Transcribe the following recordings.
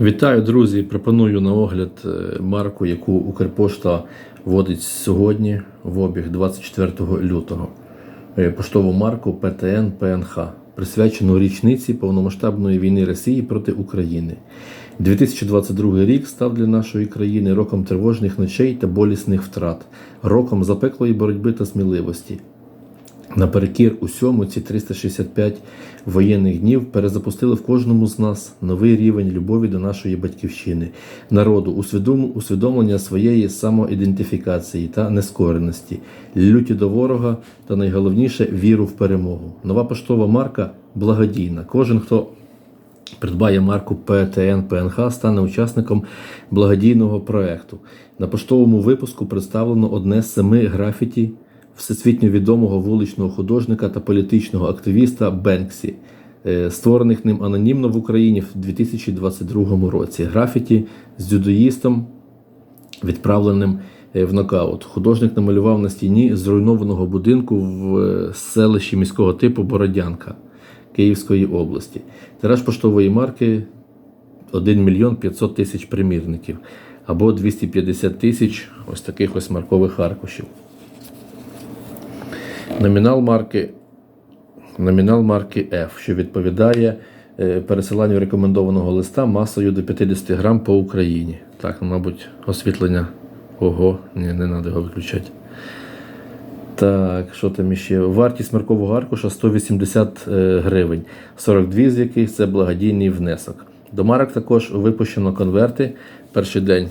Вітаю, друзі! Пропоную на огляд е, марку, яку Укрпошта вводить сьогодні в обіг 24 лютого. Е, Поштову марку ПТН ПНХ, присвячену річниці повномасштабної війни Росії проти України. 2022 рік став для нашої країни роком тривожних ночей та болісних втрат, роком запеклої боротьби та сміливості. Наперекір усьому ці 365 воєнних днів перезапустили в кожному з нас новий рівень любові до нашої батьківщини, народу, усвідомлення своєї самоідентифікації та нескореності, люті до ворога та найголовніше віру в перемогу. Нова поштова марка благодійна. Кожен, хто придбає марку ПТН ПНХ, стане учасником благодійного проекту. На поштовому випуску представлено одне з семи графіті всесвітньо відомого вуличного художника та політичного активіста Бенксі, е, створених ним анонімно в Україні в 2022 році. Графіті з дзюдоїстом, відправленим е, в нокаут. Художник намалював на стіні зруйнованого будинку в е, селищі міського типу Бородянка Київської області. Тираж поштової марки 1 мільйон 500 тисяч примірників або 250 тисяч ось таких ось маркових аркушів. Номінал марки номінал марки F, що відповідає е, пересиланню рекомендованого листа масою до 50 грам по Україні. Так, ну, мабуть, освітлення. Ого, ні, не треба його виключати. Так, що там іще? Вартість маркового аркуша 180 е, гривень, 42 з яких це благодійний внесок. До марок також випущено конверти. Перший день,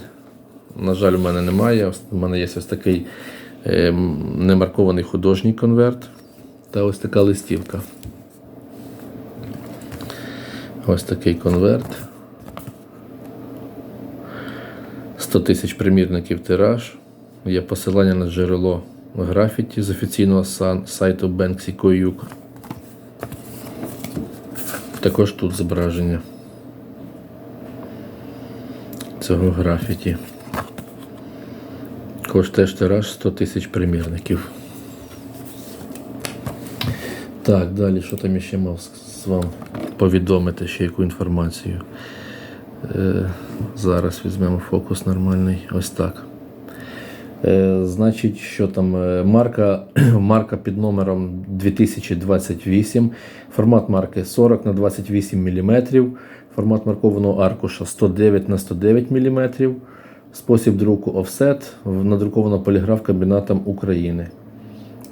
на жаль, у мене немає. У мене є ось такий немаркований художній конверт та ось така листівка. Ось такий конверт. 100 тисяч примірників тираж. Є посилання на джерело графіті з офіційного сайту Banksy Koyuk. Також тут зображення цього графіті. Також теж тираж 100 тисяч примірників. Так, далі, що там ще мав з вам повідомити ще яку інформацію. Е, зараз візьмемо фокус нормальний. Ось так. Е, значить, що там е, марка, марка під номером 2028, формат марки 40 на 28 мм, формат маркованого аркуша 109 на 109 мм, спосіб друку офсет, надруковано поліграф комбінатом України.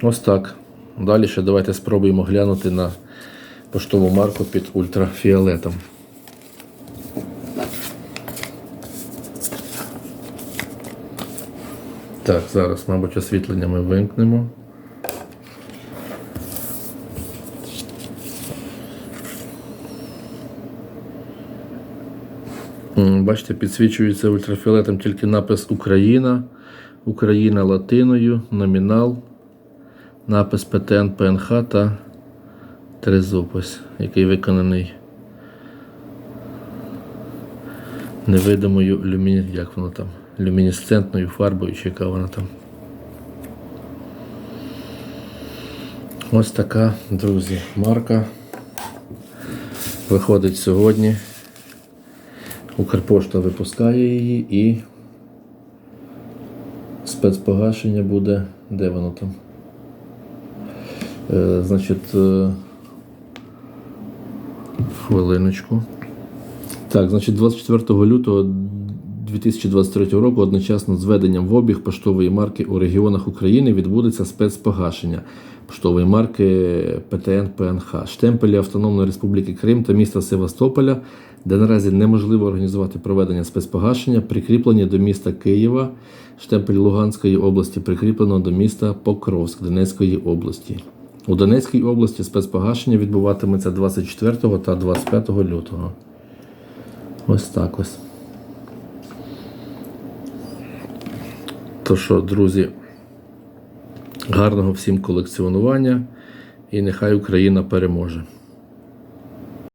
Ось так. Далі ще давайте спробуємо глянути на поштову марку під ультрафіолетом. Так, зараз, мабуть, освітлення ми вимкнемо. Бачите, підсвічується ультрафіолетом тільки напис Україна, Україна латиною, номінал, напис ПТН ПНХ та тризопис, який виконаний невидимою люмі... як воно там, люмінесцентною фарбою, чи яка вона там. Ось така, друзі, марка. Виходить сьогодні. Укрпошта випускає її і спецпогашення буде. Де воно там? Е, значить, е, хвилиночку. Так, значить, 24 лютого 2023 року одночасно з введенням в обіг поштової марки у регіонах України відбудеться спецпогашення поштової марки ПТН ПНХ, штемпелі Автономної Республіки Крим та міста Севастополя, де наразі неможливо організувати проведення спецпогашення, прикріплені до міста Києва, штемпель Луганської області прикріплено до міста Покровськ Донецької області. У Донецькій області спецпогашення відбуватиметься 24 та 25 лютого. Ось так ось. То що, друзі, гарного всім колекціонування і нехай Україна переможе.